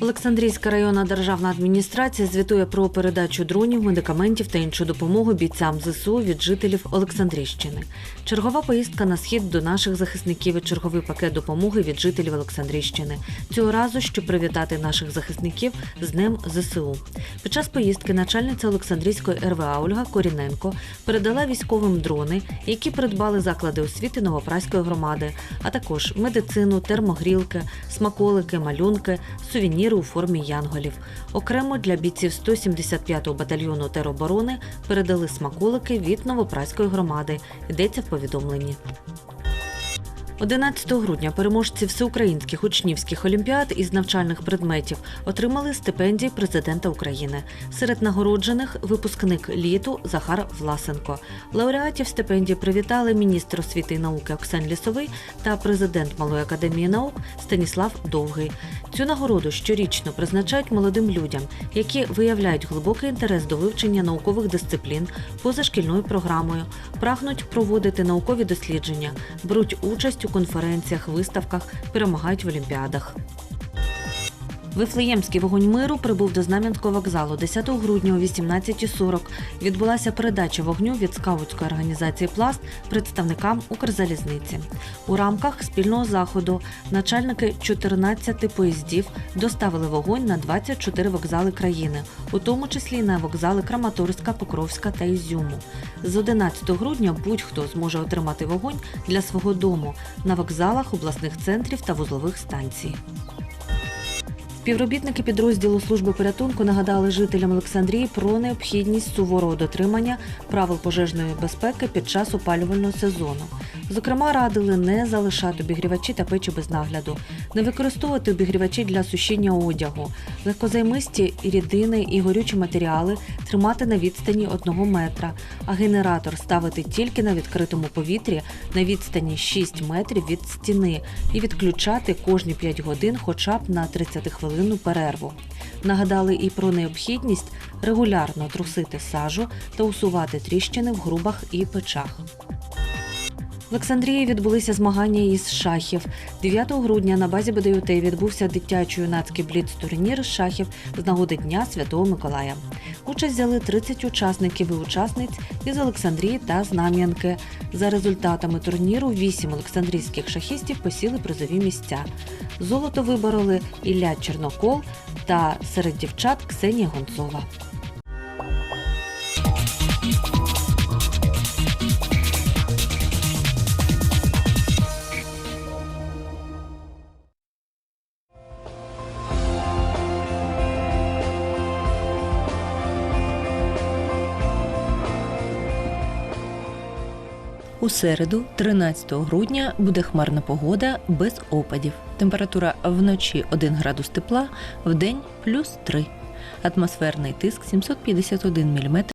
Олександрійська районна державна адміністрація звітує про передачу дронів, медикаментів та іншу допомогу бійцям ЗСУ від жителів Олександрійщини. Чергова поїздка на схід до наших захисників і черговий пакет допомоги від жителів Олександрійщини. Цього разу, щоб привітати наших захисників з Днем ЗСУ. Під час поїздки начальниця Олександрійської РВА Ольга Коріненко передала військовим дрони, які придбали заклади освіти Новопраської громади, а також медицину, термогрілки, смаколики, малюнки, сувеніри у формі янголів. Окремо для бійців 175-го батальйону тероборони передали смаколики від Новопраської громади. Йдеться в повідомленні. 11 грудня переможці всеукраїнських учнівських олімпіад із навчальних предметів отримали стипендії президента України. Серед нагороджених випускник літу Захар Власенко. Лауреатів стипендії привітали міністр освіти і науки Оксан Лісовий та президент Малої академії наук Станіслав Довгий. Цю нагороду щорічно призначають молодим людям, які виявляють глибокий інтерес до вивчення наукових дисциплін поза шкільною програмою, прагнуть проводити наукові дослідження, беруть участь у конференціях, виставках, перемагають в олімпіадах. Вифлеємський вогонь миру прибув до Знам'янського вокзалу 10 грудня о 18.40. Відбулася передача вогню від скаутської організації Пласт представникам Укрзалізниці. У рамках спільного заходу начальники 14 поїздів доставили вогонь на 24 вокзали країни, у тому числі на вокзали Краматорська, Покровська та Ізюму. З 11 грудня будь-хто зможе отримати вогонь для свого дому на вокзалах, обласних центрів та вузлових станцій. Співробітники підрозділу служби порятунку нагадали жителям Олександрії про необхідність суворого дотримання правил пожежної безпеки під час опалювального сезону. Зокрема, радили не залишати обігрівачі та печі без нагляду, не використовувати обігрівачі для сушіння одягу, легкозаймисті рідини і горючі матеріали тримати на відстані 1 метра, а генератор ставити тільки на відкритому повітрі на відстані 6 метрів від стіни і відключати кожні 5 годин хоча б на 30 хвилинну перерву. Нагадали і про необхідність регулярно трусити сажу та усувати тріщини в грубах і печах. Олександрії відбулися змагання із шахів. 9 грудня на базі БДЮТ відбувся дитячо-юнацький бліц-турнір шахів з нагоди Дня Святого Миколая. Участь взяли 30 учасників і учасниць із Олександрії та Знам'янки. За результатами турніру 8 олександрійських шахістів посіли призові місця. Золото вибороли Ілля Чернокол та серед дівчат Ксенія Гонцова. У середу, 13 грудня, буде хмарна погода без опадів. Температура вночі 1 градус тепла, вдень плюс 3. Атмосферний тиск 751 мм